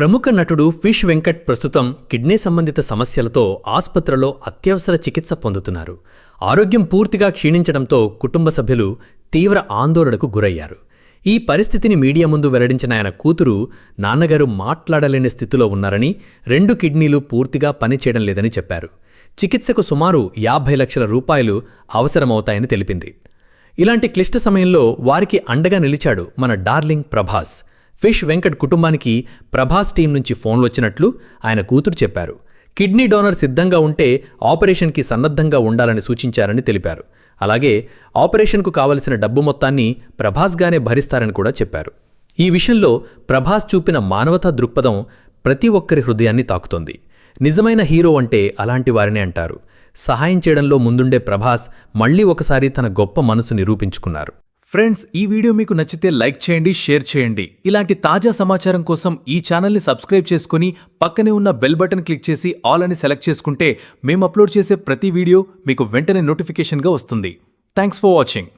ప్రముఖ నటుడు ఫిష్ వెంకట్ ప్రస్తుతం కిడ్నీ సంబంధిత సమస్యలతో ఆసుపత్రిలో అత్యవసర చికిత్స పొందుతున్నారు. ఆరోగ్యం పూర్తిగా క్షీణించడంతో కుటుంబ సభ్యులు తీవ్ర ఆందోళనకు గురయ్యారు. ఈ పరిస్థితిని మీడియా ముందు వెల్లడించిన ఆయన కూతురు నాన్నగారు మాట్లాడలేని స్థితిలో ఉన్నారని రెండు కిడ్నీలు పూర్తిగా పనిచేయడం లేదని చెప్పారు. చికిత్సకు సుమారు యాభై లక్షల రూపాయలు అవసరమవుతాయని తెలిపింది. ఇలాంటి క్లిష్ట సమయంలో వారికి అండగా నిలిచాడు మన డార్లింగ్ ప్రభాస్. ఫిష్ వెంకట్ కుటుంబానికి ప్రభాస్ టీం నుంచి ఫోన్లు వచ్చినట్లు ఆయన కూతురు చెప్పారు. కిడ్నీ డోనర్ సిద్ధంగా ఉంటే ఆపరేషన్కి సన్నద్ధంగా ఉండాలని సూచించారని తెలిపారు. అలాగే ఆపరేషన్కు కావలసిన డబ్బు మొత్తాన్ని ప్రభాస్గానే భరిస్తారని కూడా చెప్పారు. ఈ విషయంలో ప్రభాస్ చూపిన మానవతా దృక్పథం ప్రతి ఒక్కరి హృదయాన్ని తాకుతోంది. నిజమైన హీరో అంటే అలాంటి వారినే అంటారు. సహాయం చేయడంలో ముందుండే ప్రభాస్ మళ్ళీ ఒకసారి తన గొప్ప మనసు నిరూపించుకున్నారు ఫ్రెండ్స్ ఈ వీడియో మీకు నచ్చితే లైక్ చేయండి షేర్ చేయండి. ఇలాంటి తాజా సమాచారం కోసం ఈ ఛానల్ని సబ్స్క్రైబ్ చేసుకుని పక్కనే ఉన్న బెల్ బటన్ క్లిక్ చేసి ఆల్ అని సెలెక్ట్ చేసుకుంటే మేము అప్లోడ్ చేసే ప్రతి వీడియో మీకు వెంటనే నోటిఫికేషన్గా వస్తుంది. Thanks for watching